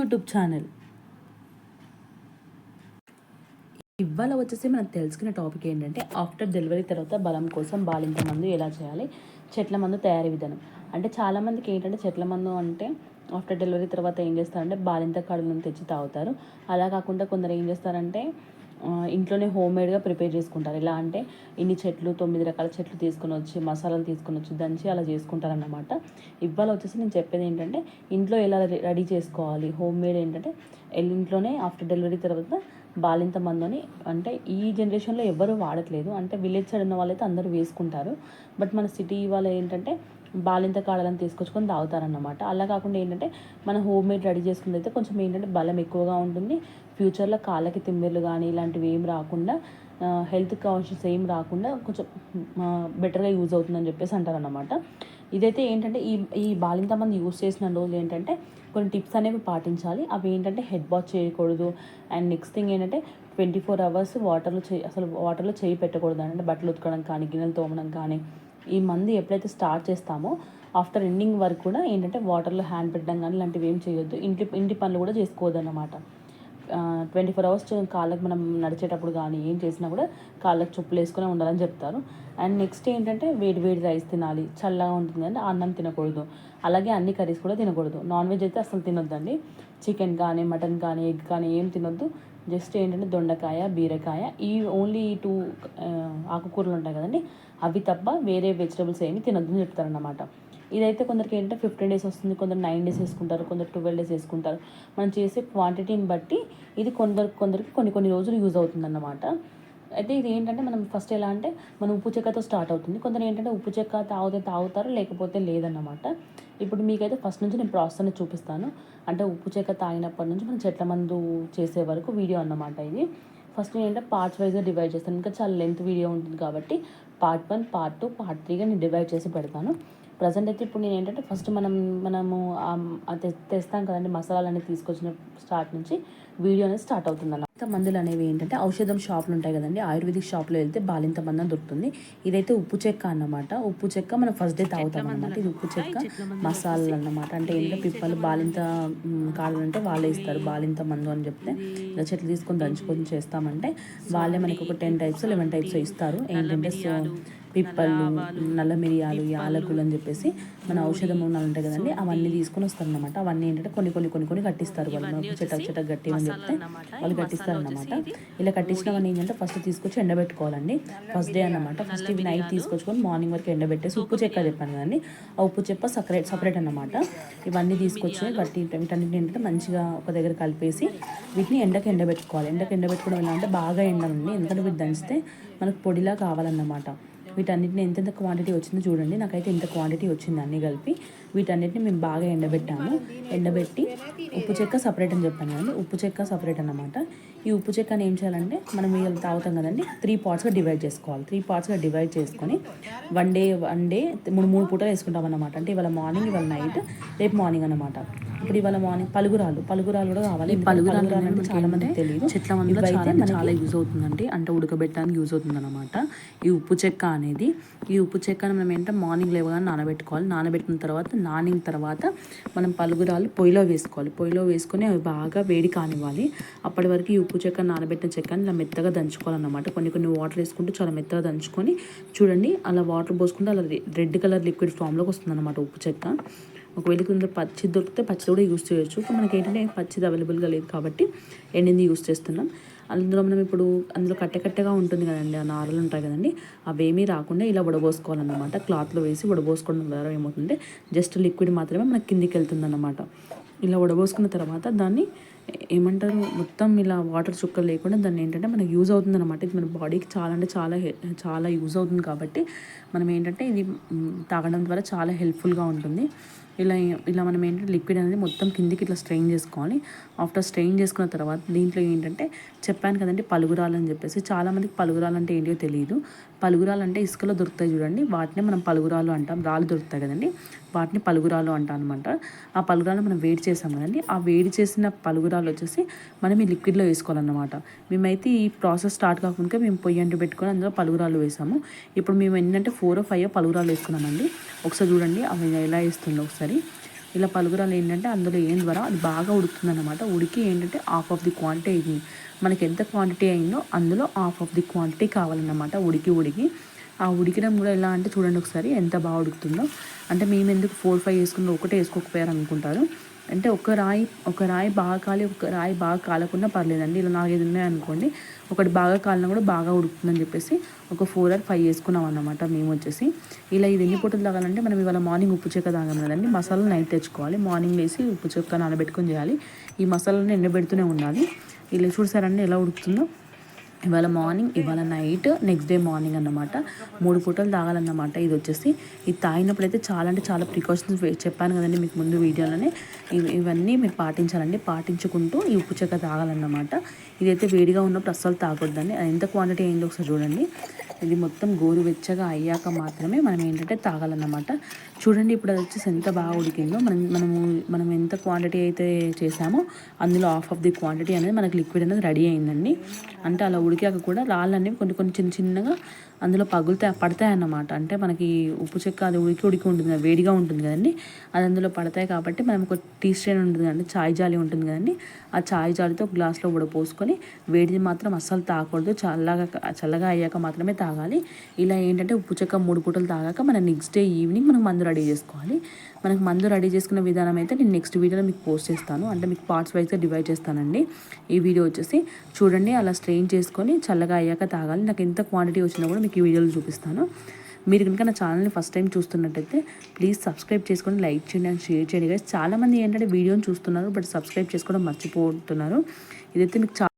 YouTube channel. ఇవాళ వచ్చేసి మనం తెలుసుకునే టాపిక్ ఏంటంటే ఆఫ్టర్ డెలివరీ తర్వాత బలం కోసం బాలింత మందు ఎలా చేయాలి? చెట్ల మందు తయారీ విధానం. అంటే చాలామందికి ఏంటంటే చెట్ల మందు అంటే ఆఫ్టర్ డెలివరీ తర్వాత ఏం చేస్తారంటే బాలింత కడులను తెచ్చి తాగుతారు. అలా కాకుండా కొందరు ఏం చేస్తారంటే ఇంట్లోనే హోమ్ మేడ్గా ప్రిపేర్ చేసుకుంటారు. ఎలా అంటే ఇన్ని చెట్లు తొమ్మిది రకాల చెట్లు తీసుకొని వచ్చి మసాలాలు తీసుకొని వచ్చి దంచి అలా చేసుకుంటారన్నమాట. ఇవాళ వచ్చేసి నేను చెప్పేది ఏంటంటే ఇంట్లో ఎలా రెడీ చేసుకోవాలి? హోమ్ మేడ్ ఏంటంటే ఇంట్లోనే ఆఫ్టర్ డెలివరీ తర్వాత బాలింత మందుని అంటే ఈ జనరేషన్లో ఎవరు వాడట్లేదు. అంటే విలేజ్ సైడ్ ఉన్న వాళ్ళైతే అందరూ వేసుకుంటారు. బట్ మన సిటీ వాళ్ళు ఏంటంటే బాలింత కాడలను తీసుకొచ్చుకొని తాగుతారన్నమాట. అలా కాకుండా ఏంటంటే మన హోమ్ మేడ్ రెడీ చేసుకుంది అయితే కొంచెం ఏంటంటే బలం ఎక్కువగా ఉంటుంది. ఫ్యూచర్లో కాళ్ళకి తిమ్మిర్లు కానీ ఇలాంటివి ఏం రాకుండా హెల్త్ కాన్షియస్ ఏం రాకుండా కొంచెం బెటర్గా యూజ్ అవుతుందని చెప్పేసి అంటారన్నమాట. ఇదైతే ఏంటంటే ఈ ఈ బాలింత మంది యూజ్ చేసిన రోజులు ఏంటంటే కొన్ని టిప్స్ అనేవి పాటించాలి. అవి ఏంటంటే హెడ్ బాత్ చేయకూడదు. అండ్ నెక్స్ట్ థింగ్ ఏంటంటే ట్వంటీ ఫోర్ అవర్స్ వాటర్లో చేయి అసలు వాటర్లో చేయి పెట్టకూడదు అంటే బట్టలు ఉతకడం కానీ గిన్నెలు తోమడం కానీ. ఈ మంది ఎప్పుడైతే స్టార్ట్ చేస్తామో ఆఫ్టర్ ఎండింగ్ వరకు కూడా ఏంటంటే వాటర్లో హ్యాండ్ పెట్టడం కానీ ఇలాంటివి ఏం చేయొద్దు. ఇంటి ఇంటి పనులు కూడా చేసుకోవద్దు అన్నమాట ట్వంటీ ఫోర్ అవర్స్ కాళ్ళకి మనం నడిచేటప్పుడు కానీ ఏం చేసినా కూడా కాళ్ళకి చెప్పులు వేసుకునే ఉండాలని చెప్తారు. అండ్ నెక్స్ట్ ఏంటంటే వేడి వేడి రైస్ తినాలి. చల్లగా ఉంటుంది అంటే అన్నం తినకూడదు. అలాగే అన్ని కర్రీస్ కూడా తినకూడదు. నాన్ వెజ్ అయితే అసలు తినొద్దండి. చికెన్ కానీ మటన్ కానీ ఎగ్ కానీ ఏం తినొద్దు. జస్ట్ ఏంటంటే దొండకాయ బీరకాయ ఈ ఓన్లీ ఈ టూ ఆకుకూరలు ఉంటాయి కదండి అవి తప్ప వేరే వెజిటబుల్స్ ఏమి తినొద్దని చెప్తారన్నమాట. ఇదైతే కొందరికి ఏంటంటే ఫిఫ్టీన్ డేస్ వస్తుంది కొందరు నైన్ డేస్ వేసుకుంటారు కొందరు ట్వెల్వ్ డేస్ వేసుకుంటారు. మనం చేసే క్వాంటిటీని బట్టి ఇది కొందరు కొందరికి కొన్ని కొన్ని రోజులు యూజ్ అవుతుందన్నమాట. అయితే ఇది ఏంటంటే మనం ఫస్ట్ ఎలా అంటే మనం ఉప్పు చెక్కతో స్టార్ట్ అవుతుంది. కొందరు ఏంటంటే ఉప్పు చెక్క తాగితే తాగుతారు లేకపోతే లేదన్నమాట. ఇప్పుడు మీకైతే ఫస్ట్ నుంచి నేను ప్రాసెస్ అనేది చూపిస్తాను. అంటే ఉప్పు చెక్క తాగినప్పటి నుంచి మనం చెట్ల మందు చేసే వరకు వీడియో అన్నమాట ఇది. ఫస్ట్ నేను ఏంటంటే పార్ట్స్ వైజ్గా డివైడ్ చేస్తాను. ఇంకా చాలా లెంత్ వీడియో ఉంటుంది కాబట్టి part one part two part త్రీగా నేను డివైడ్ చేసి పెడతాను. ప్రజెంట్ అయితే ఇప్పుడు నేను ఏంటంటే ఫస్ట్ మనం మనము తెస్తాం కదండి మసాలాలు అనేది తీసుకొచ్చిన స్టార్ట్ నుంచి వీడియో అనేది స్టార్ట్ అవుతుంది అన్న మందులు అనేవి ఏంటంటే ఔషధం షాపులు ఉంటాయి కదండి. ఆయుర్వేదిక్ షాప్లో వెళ్తే బాలింత మందం దొరుకుతుంది. ఇదైతే ఉప్పు చెక్క అన్నమాట. ఉప్పు చెక్క మనం ఫస్ట్ డే తాగుతాం అన్నమాట ఇది ఉప్పు చెక్క మసాలాలు అన్నమాట. అంటే ఏంటంటే పిప్పలు బాలింత మ్, కావాలంటే వాళ్ళే ఇస్తారు బాలింత మందు అని చెప్తే. ఇలా చెట్లు తీసుకొని దంచుకొని చేస్తామంటే వాళ్ళే మనకి ఒక టెన్ టైప్స్ లెవెన్ టైప్స్ ఇస్తారు. ఏంటంటే సో పిప్పళ్ళు నల్ల మిరియాలు యాలకులు అని చెప్పేసి మన ఔషధ మూలాలు ఉంటాయి కదండి అవన్నీ తీసుకొని వస్తారన్నమాట అవన్నీ ఏంటంటే కొన్ని కొన్ని కొన్ని కొన్ని కట్టిస్తారు వాళ్ళు చెట్ట చెట్ట గట్టి అని చెప్తే వాళ్ళు కట్టిస్తారన్నమాట ఇలా కట్టించినవన్నీ ఏంటంటే ఫస్ట్ తీసుకొచ్చి ఎండబెట్టుకోవాలండి. ఫస్ట్ డే అన్నమాట. ఫస్ట్ ఇవి నైట్ తీసుకొచ్చుకొని మార్నింగ్ వరకు ఎండబెట్టేసి ఉప్పు చెక్క చెప్పాను కదండి. ఆ ఉప్పు చెప్ప సపరేట్ సపరేట్ అన్నమాట. ఇవన్నీ తీసుకొచ్చి గట్టి వీటన్నిటిని ఏంటంటే మంచిగా ఒక దగ్గర కలిపేసి వీటిని ఎండకి ఎండబెట్టుకోవాలి. ఎండకి ఎండబెట్టుకోవడం ఎలా అంటే బాగా ఎండాలండి ఎందుకంటే వీటి దంచితే మనకు పొడిలా కావాలన్నమాట. వీటన్నిటిని ఎంతెంత క్వాంటిటీ వచ్చిందో చూడండి. నాకైతే ఇంత క్వాంటిటీ వచ్చింది అన్నీ కలిపి. వీటన్నిటిని మేము బాగా ఎండబెట్టాము. ఎండబెట్టి ఉప్పు చెక్క సపరేట్ అని చెప్పాను కదండి. ఉప్పు చెక్క సపరేట్ అన్నమాట. ఈ ఉప్పు చెక్కని ఏం చేయాలంటే మనం ఇవాళ తాగుతాం కదండి. త్రీ పార్ట్స్గా డివైడ్ చేసుకోవాలి. త్రీ పార్ట్స్గా డివైడ్ చేసుకొని వన్ డే వన్ డే మూడు మూడు పూటలు వేసుకుంటాం అన్నమాట. అంటే ఇవాళ మార్నింగ్ ఇవాళ నైట్ రేపు మార్నింగ్ అన్నమాట. ఇప్పుడు ఇవాళ మార్నింగ్ పలుగురాలు పలుగురాలు కూడా కావాలి పలుగురాలు అంటే చాలా మందికి తెలియదు. చెట్ల చాలా చాలా యూజ్ అవుతుందండి. అంటే ఉడకబెట్టడానికి యూజ్ అవుతుంది అనమాట ఈ ఉప్పు చెక్క అనేది ఈ ఉప్పు చెక్కను మనం ఏంటంటే మార్నింగ్ లేవగానే నానబెట్టుకోవాలి. నానబెట్టిన తర్వాత నానిన తర్వాత మనం పలుగురాలు పొయ్యిలో వేసుకోవాలి. పొయ్యిలో వేసుకొని అవి బాగా వేడి కానివ్వాలి. అప్పటి వరకు ఈ ఉప్పు చెక్క నానబెట్టిన చెక్కని ఇలా మెత్తగా దంచుకోవాలన్నమాట. కొన్ని కొన్ని వాటర్ వేసుకుంటూ చాలా మెత్తగా దంచుకొని చూడండి అలా వాటర్ పోసుకుంటే అలా రెడ్ కలర్ లిక్విడ్ ఫామ్లోకి వస్తుంది అనమాట ఉప్పు చెక్క. ఒకవేళ ఇందులో పచ్చి దొరికితే పచ్చి కూడా యూస్ చేయొచ్చు. మనకి ఏంటంటే పచ్చిది అవైలబుల్గా లేదు కాబట్టి ఎండింది యూస్ చేస్తున్నాం. అందులో మనం ఇప్పుడు అందులో కట్టె కట్టెగా ఉంటుంది కదండి ఆ నారలు ఉంటాయి కదండి అవేమీ రాకుండా ఇలా వడబోసుకోవాలన్నమాట. క్లాత్లో వేసి వడబోసుకోవడం ద్వారా ఏమవుతుందంటే జస్ట్ లిక్విడ్ మాత్రమే మనకి కిందికి వెళ్తుంది ఇలా వడబోసుకున్న తర్వాత దాన్ని ఏమంటారు మొత్తం ఇలా వాటర్ చుక్కలు లేకుండా దాన్ని ఏంటంటే మనకు యూజ్ అవుతుంది అనమాట ఇది మన బాడీకి చాలా అంటే చాలా చాలా యూజ్ అవుతుంది కాబట్టి మనం ఏంటంటే ఇది తాగడం ద్వారా చాలా హెల్ప్ఫుల్గా ఉంటుంది. ఇలా ఇలా మనం ఏంటంటే లిక్విడ్ అనేది మొత్తం కిందికి ఇట్లా స్ట్రెయిన్ చేసుకోవాలి. ఆఫ్టర్ స్ట్రెయిన్ చేసుకున్న తర్వాత దీంట్లో ఏంటంటే చెప్పాను కదండి పలుగురాలు అని చెప్పేసి. చాలామందికి పలుగురాలంటే ఏంటో తెలియదు పలుగురాలు అంటే ఇసుకలో దొరుకుతాయి చూడండి. వాటిని మనం పలుగురాలు అంటాం. రాళ్ళు దొరుకుతాయి కదండి. వాటిని పలుగురాలు అంటాం అనమాట ఆ పలుగురాలు మనం వేడి చేసాం కదండి. ఆ వేడి చేసిన పలుగురాలు వచ్చేసి మనం ఈ లిక్విడ్లో వేసుకోవాలన్నమాట. మేమైతే ఈ ప్రాసెస్ స్టార్ట్ కాకుండా మేము పొయ్యి అంటూ పెట్టుకొని అందులో పలుగురాలు వేసాము. ఇప్పుడు మేము ఏంటంటే ఫోర్ ఫైవ్ పలుగురాలు వేసుకున్నామండి. ఒకసారి చూడండి అవి ఎలా వేస్తుందో ఒకసారి. ఇలా పలుగురాలు ఏంటంటే అందులో ఏం ద్వారా అది బాగా ఉడుకుతుంది అనమాట ఉడికి ఏంటంటే హాఫ్ ఆఫ్ ది క్వాంటిటీ అయింది. మనకి ఎంత క్వాంటిటీ అయిందో అందులో హాఫ్ ఆఫ్ ది క్వాంటిటీ కావాలన్నమాట ఉడికి ఉడికి. ఆ ఉడికడం కూడా ఎలా అంటే చూడండి ఒకసారి ఎంత బాగా ఉడుకుతుందో. అంటే మేము ఎందుకు ఫోర్ ఫైవ్ వేసుకున్న ఒకటే వేసుకోకపోయారు అనుకుంటారు అంటే ఒక రాయి ఒక రాయి బాగా కాలి ఒక రాయి బాగా కాలకుండా పర్లేదండి. ఇలా నాలుగైదు ఉన్నాయనుకోండి ఒకటి బాగా కాలినా కూడా బాగా ఉడుకుతుందని చెప్పేసి ఒక ఫోర్ ఆర్ ఫైవ్ వేసుకున్నాం అన్నమాట మేము వచ్చేసి. ఇలా ఇది ఎన్ని పూటలు తాగాలంటే మనం ఇవాళ మార్నింగ్ ఉప్పు చెక్క తాగాం కదండి. మసాలా నైట్ తెచ్చుకోవాలి. మార్నింగ్ వేసి ఉప్పు చెక్క నానబెట్టుకొని చేయాలి. ఈ మసాలాని ఎండబెడుతూనే ఉండాలి. ఇలా చూసారండి ఎలా ఉడుకుతుందో. ఇవాళ మార్నింగ్ ఇవాళ నైట్ నెక్స్ట్ డే మార్నింగ్ అన్నమాట. మూడు పూటలు తాగాలన్నమాట. ఇది వచ్చేసి ఇది తాగినప్పుడు అయితే చాలా అంటే చాలా ప్రికాషన్స్ చెప్పాను కదండి మీకు ముందు వీడియోలోనే. ఇవి ఇవన్నీ మీరు పాటించాలండి. పాటించుకుంటూ ఈ ఉప్పు చెక్క తాగాలన్నమాట. ఇదైతే వేడిగా ఉన్నప్పుడు అస్సలు తాగొద్దండి. అది ఎంత క్వాంటిటీ అయిందో ఒకసారి చూడండి. ఇది మొత్తం గోరువెచ్చగా అయ్యాక మాత్రమే మనం ఏంటంటే తాగాలన్నమాట. చూడండి ఇప్పుడు అది వచ్చేసి ఎంత బాగా ఉడికిందో. మనం మనము మనం ఎంత క్వాంటిటీ అయితే చేసామో అందులో హాఫ్ ఆఫ్ ది క్వాంటిటీ అనేది మనకి లిక్విడ్ అనేది రెడీ అయిందండి. అంటే అలా ఉడికాక కూడా రాళ్ళు అనేవి కొన్ని కొన్ని చిన్న చిన్నగా అందులో పగులుతాయి పడతాయి అన్నమాట. అంటే మనకి ఉప్పు చెక్క అది ఉడికి ఉడికి ఉంటుంది కదా వేడిగా ఉంటుంది కదండి. అది అందులో పడతాయి కాబట్టి మనం ఒక టీ స్ట్రెయిన్ ఉంటుంది కదండి చాయ్ జాలి ఉంటుంది కదండి. ఆ చాయ్ జాలితో ఒక గ్లాస్లో కూడా పోసుకొని వేడిది మాత్రం అస్సలు తాగకూడదు చల్లగా చల్లగా అయ్యాక మాత్రమే తాగాలి. ఇలా ఏంటంటే ఉప్పు చెక్క మూడు పూటలు తాగాక మన నెక్స్ట్ డే ఈవినింగ్ మనం మందు రెడీ చేసుకోవాలి. మనకు మందు రెడీ చేసుకున్న విధానం అయితే నేను నెక్స్ట్ వీడియోలో మీకు పోస్ట్ చేస్తాను. అంటే మీకు పార్ట్స్ వైజ్గా డివైడ్ చేస్తానండి. ఈ వీడియో వచ్చేసి చూడండి అలా స్ట్రెయిన్ చేసుకొని చల్లగా అయ్యాక తాగాలి. నాకు ఎంత క్వాంటిటీ వచ్చినా కూడా మీకు ఈ వీడియోలో చూపిస్తాను. మీరు కనుక నా ఛానల్ని ఫస్ట్ టైం చూస్తున్నట్టయితే ప్లీజ్ సబ్స్క్రైబ్ చేసుకొని లైక్ చేయండి అండ్ షేర్ చేయండి. కానీ చాలామంది ఏంటంటే వీడియోని చూస్తున్నారు బట్ సబ్స్క్రైబ్ చేసుకోవడం మర్చిపోతున్నారు. ఇదైతే మీకు చాలా